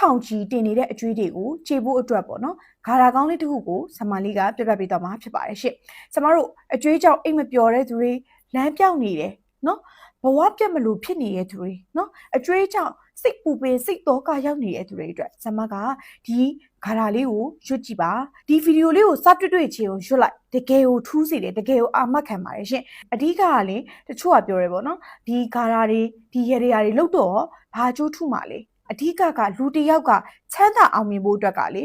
ထောင်ချီတင်နေတဲ့အကျွေးတွေကိုခြေဖို့အတွက်ပေါ့နော်ဂါရာကောင်းလေးတစ်ခုကိုဆမလေးကပြပြပေးတော့မှာဖြစ်ပါတယ်ရှင့်ကျမတို့အကျွေးကြောင့်အိတ်မပျော်တဲ့သူတွေလမ်းပြောင်းနေတယ်နော်ဘဝပြတ်မလို့ဖြစ်နေတဲ့သူတွေနော်အကျွေးကြောင့်စိတ်ပူပင်စိတ်တော့ကရောက်နေတဲ့သူတွေအတွက်ဆမကဒီဂါရာလေးကိုရွတ်ကြည့်ပါဒီဗီဒီယိုလေးကိုစတွေ့တွေ့ချင်းကိုရွတ်လိုက်တကယ်ကိုထူးစေတယ်တကယ်ကိုအာမခံပါတယ်ရှင်အဓိကကလေတချို့ကပြောရဲပေါ့နော်ဒီဂါရာတွေဒီရေရာတွေလောက်တော့ဘာကျိုးထူးမှာလဲ အဓိကကလူတစ်ယောက်ကချမ်းသာအောင်မြင်ဖို့အတွက်ကလေ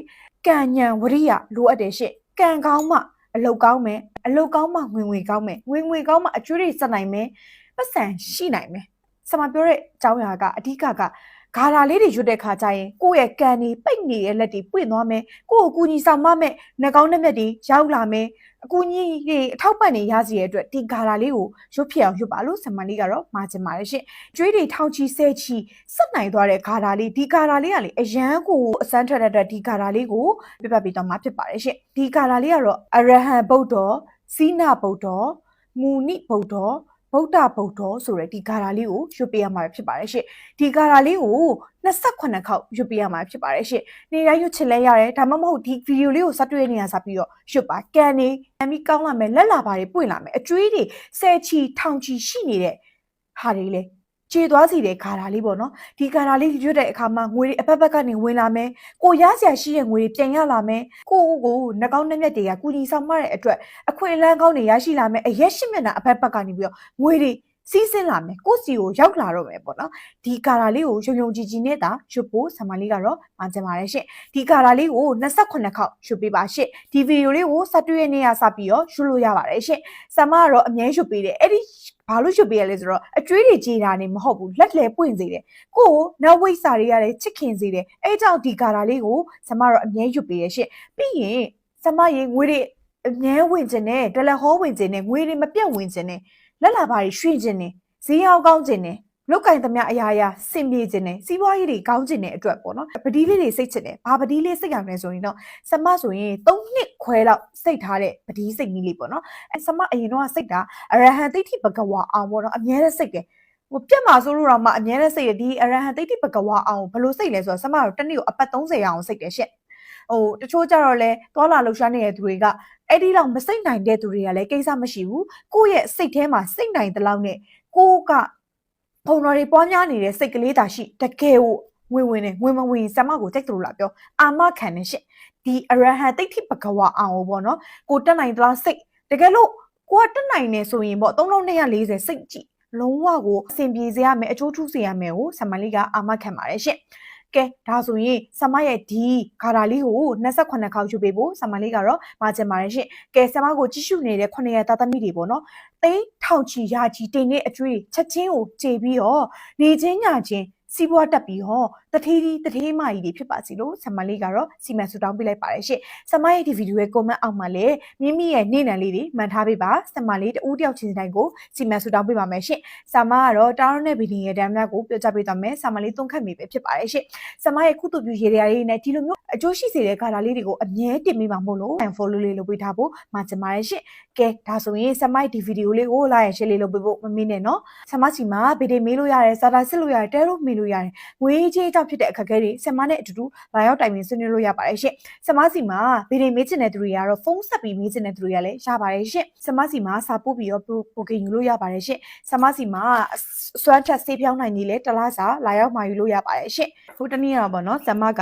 ကံဉဏ်ဝရိယလိုအပ်တယ်ရှင့်ကံကောင်းမှအလုတ်ကောင်းမယ်အလုတ်ကောင်းမှငွေငွေကောင်းမယ်ငွေငွေကောင်းမှအကျွေးတွေစက်နိုင်မယ်ပတ်စံရှိနိုင်မယ်ဆမပြောတဲ့အကြောင်းအရာကအဓိကက ဂါရာလေးတွေရွတ်တဲ့ခါကျရင်ကိုယ့်ရဲ့ကံတွေပိတ်နေတဲ့လက်တွေပွင့်သွားမယ်ကိုယ့်ကိုကူညီဆောင်မမဲ့နှကောင်းနှက်မြက်တွေရောက်လာမယ်အကူကြီးတွေအထောက်ပံ့နေရစီရဲ့အတွက်ဒီဂါရာလေးကိုရွတ်ဖြစ်အောင်ရွတ်ပါလို့ဆမန်လေးကတော့မှာချင်ပါတယ်ရှင်ကျွေးတွေထောင်ချီဆဲချီစက်နိုင်သွားတဲ့ဂါရာလေးဒီဂါရာလေးကလေအရန်ကိုအစမ်းထွက်တဲ့အတွက်ဒီဂါရာလေးကိုပြပပေးတော့မှာဖြစ်ပါတယ်ရှင်ဒီဂါရာလေးကတော့အရဟံဗုဒ္ဓစီနာဗုဒ္ဓမူနိဗုဒ္ဓ ဗုဒ္ဓဗုဒ္ဓဆိုတဲ့ဒီဂါရာလေးကိုရွတ်ပေးရမှာဖြစ်ပါတယ်ရှင်ဒီဂါရာလေးကို28ခေါက်ရွတ်ပေးရမှာဖြစ်ပါတယ်ရှင်နေတိုင်းရွတ်ချင်လဲရတယ်ဒါမှမဟုတ်ဒီဗီဒီယိုလေးကိုစတွေ့နေရစပြီးတော့ရွတ်ပါကန်နေအမီကောင်းလာမယ်လက်လာပါတွေပွင့်လာမယ်အကျွေးတွေဆယ်ချီထောင်ချီရှိနေတဲ့ဟာတွေလေ ခြေသွားစီတဲ့ဂါရာလေးပေါ့နော်ဒီဂါရာလေးရွတ်တဲ့အခါမှာငွေတွေအဖက်ဖက်ကနေဝင်လာမယ်ကိုရစရာရှိတဲ့ငွေတွေပြန်ရလာမယ်ကိုကိုကိုနှကောင်းနှက်မြက်တွေကကုညီဆောင်မတဲ့အတွက်အခွင့်အလမ်းကောင်းတွေရရှိလာမယ်အရက်ရှိမျက်နှာအဖက်ဖက်ကနေပြီးတော့ငွေတွေ စီးဆင်းလာမယ်ကိုယ့်စီကိုရောက်လာတော့မယ်ပေါ့နော်ဒီကာရာလေးကိုယုံယုံကြည်ကြည်နဲ့သာရွတ်ဖို့ဆံမလေးကတော့မှကျင်ပါတယ်ရှင့်ဒီကာရာလေးကို28ခေါက်ရွတ်ပေးပါရှင့်ဒီဗီဒီယိုလေးကိုစတွေ့ရနေရစပြီးတော့ရွတ်လို့ရပါတယ်ရှင့်ဆံမကတော့အမြဲရွတ်ပေးတယ်အဲ့ဒီဘာလို့ရွတ်ပေးရလဲဆိုတော့အကျွေးတွေကြေတာနေမဟုတ်ဘူးလက်လဲပွင့်စေတယ်ကိုကိုနောက်ဝိတ်စာတွေရတယ်ချစ်ခင်စေတယ်အဲ့ကြောင့်ဒီကာရာလေးကိုဆံမကတော့အမြဲရွတ်ပေးရရှင့်ပြီးရင်ဆံမရေငွေတွေအမြဲဝင်ခြင်းနဲ့ဒလဟောဝင်ခြင်းနဲ့ငွေတွေမပြတ်ဝင်ခြင်းနဲ့ လက်လာပါတွေရွှေ့ခြင်းနဲ့ဈေးရောက်ကောင်းခြင်းနဲ့လုတ်ကင်သမျှအရာရာစင်ပြေခြင်းနဲ့စီးပွားရေးတွေကောင်းခြင်းနဲ့အတွက်ပေါ့နော်ပတိလေးတွေစိတ်ချင်တယ်ဘာပတိလေးစိတ်ရမယ်ဆိုရင်တော့စမဆိုရင်၃နှစ်ခွဲလောက်စိတ်ထားတဲ့ပတိစိတ်ကြီးလေးပေါ့နော်အဲစမအရင်တော့စိတ်တာအရဟံတိဋ္ဌိဘဂဝါအောင်ပေါ့နော်အမြဲတမ်းစိတ်တယ်ဟိုပြက်မှာဆိုလို့တော့မှအမြဲတမ်းစိတ်ရဒီအရဟံတိဋ္ဌိဘဂဝါအောင်ဘယ်လိုစိတ်လဲဆိုတော့စမတော့တစ်နေ့ကိုအပတ်30အောင်စိတ်တယ်ရှင့်ဟိုတချို့ကြတော့လဲသွာလာလှူရှားနေတဲ့သူတွေက အဲ့ဒီလောက်မစိတ်နိုင်တဲ့သူတွေကလည်းကိစ္စမရှိဘူးကိုယ့်ရဲ့စိတ်ထဲမှာစိတ်နိုင်တဲ့လောက်နဲ့ကိုကဘုံတော်တွေပွားများနေတဲ့စိတ်ကလေးသာရှိတကယ်ကိုဝင်ဝင်နဲ့ဝင်မဝင်ဆမကိုကြိုက်တယ်လို့လာပြောအာမခံနေရှင့်ဒီအရဟံတိဋ္ဌိပကဝအောင်ပေါ့နော်ကိုတက်နိုင်သလားစိတ်တကယ်လို့ကိုကတက်နိုင်နေဆိုရင်ပေါ့3240စိတ်ကြည့်လုံးဝကိုအဆင်ပြေစေရမယ်အကျိုးထူးစေရမယ်ကိုဆမလေးကအာမခံပါတယ်ရှင့် ကဲဒါဆိုရင်ဆမရဲ့ဒီဂါရာလေးကို28ခေါက်ယူပေးဖို့ဆမလေးကတော့မှာချင်ပါတယ်ရှင့်ကဲဆမကိုကြည့်ရှုနေတဲ့9ရက်သားသမီးတွေပေါ့နော်သိန်းထောင်ချီရာချီတင်တဲ့အကျွေးချက်ချင်းကိုကြေပြီးတော့နေချင်းညာချင်းစီးပွားတက်ပြီးတော့ တထေးကြီးတထေးမကြီးတွေဖြစ်ပါစီလို့ဆမလေးကတော့စီမံဆူတောင်းပေးလိုက်ပါတယ်ရှင့်ဆမရဲ့ဒီဗီဒီယိုရဲ့ comment အောက်မှာလည်းမိမိရဲ့နေ့နံလေးတွေမှန်ထားပေးပါဆမလေးတူတယောက်ချင်းတိုင်းကိုစီမံဆူတောင်းပေးပါမယ်ရှင့်ဆမကတော့တာရောနဲ့ဗီဒီယိုရဲ့ဒမ်းများကိုပြောကြပေးသွားမယ်ဆမလေးသုံးခတ်မိပဲဖြစ်ပါတယ်ရှင့်ဆမရဲ့ခုတူပြရေရာလေးနဲ့ဒီလိုမျိုးအကျိုးရှိစေတဲ့ကာလာလေးတွေကိုအမြဲတင်ပေးပါမို့လို့ follow လေးလုပ်ပေးထားဖို့မှာချင်ပါတယ်ရှင့်ကဲဒါဆိုရင်ဆမရဲ့ဒီဗီဒီယိုလေးကိုလာရင် share လေးလုပ်ပေးဖို့မမေ့နဲ့နော်ဆမစီမှာဗီဒီယိုမေးလို့ရတယ်စာတာစစ်လို့ရတယ်တဲလို့မေးလို့ရတယ်ငွေကြေးကြောင့်ဖြစ်တဲ့အခက်အခဲတွေဆင်မနဲ့အတူတူလာရောက်တိုင်ပင်ဆွေးနွေးလို့ရပါတယ်ရှင့်ဆင်မစီမှာဗီဒီမေးချင်တဲ့သူတွေကတော့ဖုန်းဆက်ပြီးမေးချင်တဲ့သူတွေကလည်းရပါတယ်ရှင့်ဆင်မစီမှာစာပို့ပြီးတော့ပိုကင်ယူလို့ရပါတယ်ရှင့်ဆင်မစီမှာစွမ်းချက်ဆေးဖြောင်းနိုင်နေလေတလားစာလာရောက်မှာယူလို့ရပါတယ်ရှင့်ဟိုတနေ့တော့ဗောနော်ဆင်မက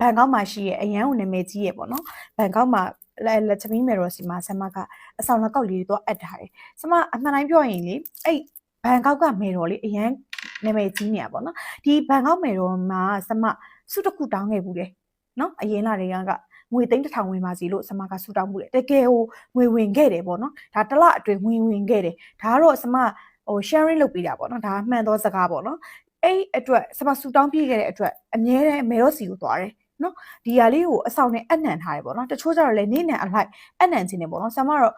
ဘန်ကောက်မှာရှိရဲ့အရန်ဝင်နာမည်ကြီးရဲ့ဗောနော်ဘန်ကောက်မှာလက်လက်ချမီမယ်တော့စီမှာဆမ်မကအဆောင်လက်ကောက်လေးတွေတော့အပ်ထားတယ်ဆမ်မအမှန်တိုင်းပြောရင်လေအဲ့ဘန်ကောက်ကမယ်တော်လေးအရန် နာမည်ကြီးနေရပါတော့ဒီဘန်ကောက်မယ်တော်မှာဆမ်မစုတစ်ခုတောင်းခဲ့ဘူးတယ်နော်အရင်လာတွေကကငွေသိန်းတစ်ထောင်ဝင်ပါစီလို့ဆမကဆူတောင်းမှုတယ်တကယ်ဟိုငွေဝင်ခဲ့တယ်ပေါ့နော်ဒါတစ်လအတွင်းဝင်ဝင်ခဲ့တယ်ဒါကတော့ဆမဟို sharing လုပ်ပေးတာပေါ့နော်ဒါမှန်သောစကားပေါ့နော်အဲ့အတွက်ဆမဆူတောင်းပြခဲ့တဲ့အတွက်အမြဲတမ်းမေရော့စီကိုသွားတယ်နော်ဒီဟာလေးကိုအဆောင်နဲ့အနံထားတယ်ပေါ့နော်တချို့ကျတော့လည်းနေနံအလိုက်အနံခြင်းနေပေါ့နော်ဆမကတော့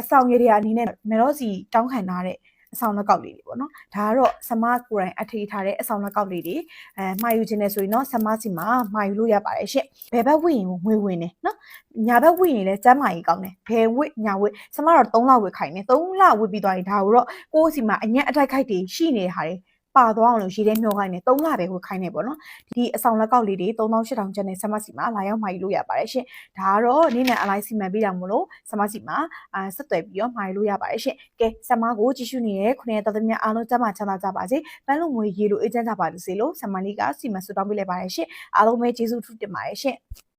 အဆောင်ရည်တွေအနေနဲ့မေရော့စီတောင်းခံထားတဲ့ အဆောင်လက်ကောက်လေးတွေပေါ့နော်ဒါကတော့ဆမကိုယ်တိုင်အထေးထားတဲ့အဆောင်လက်ကောက်လေးတွေအဲမှာယူခြင်းနဲ့ဆိုရင်တော့ဆမစီမှာမှာယူလို့ရပါတယ်ရှင့်ဘယ်ဘက်ဝင့်ရင်ငွေဝင်နေနော်ညာဘက်ဝင့်ရင်လည်းကျမ်းမာရေးကောင်းတယ်ဘယ်ဝင့်ညာဝင့်ဆမတော့3လဝင့်ခိုင်နေ3လဝင့်ပြီးသွားရင်ဒါကိုတော့ကိုယ့်စီမှာအညံ့အထိုက်ခိုက်တွေရှိနေတဲ့ဟာတွေ ပါသွားအောင်လို့ရေထဲမျောခိုင်းတယ်3လပဲဝတ်ခိုင်းတယ်ပေါ့နော်ဒီအဆောင်လက်ကောက်လေးတွေ3800ကျပ်နဲ့ဆမစီမှာလာရောက်မှာယူလို့ရပါတယ်ရှင်ဒါကတော့နေ့နဲ့အလိုက်စီမံပေးတာမို့လို့ဆမစီမှာအာဆက်သွယ်ပြီးတော့မှာယူလို့ရပါတယ်ရှင်ကဲဆမကိုကြည့်ရှုနေတဲ့ခုနှစ်တော်သမီးအားလုံးကျမ်းမာချမ်းသာကြပါစေပန်းလုံးငွေရေလိုအေးချမ်းကြပါစေလို့ဆမလေးကစီမံဆုတောင်းပေးလိုက်ပါတယ်ရှင်အားလုံးပဲကျေးဇူးထူးတင်ပါတယ်ရှင်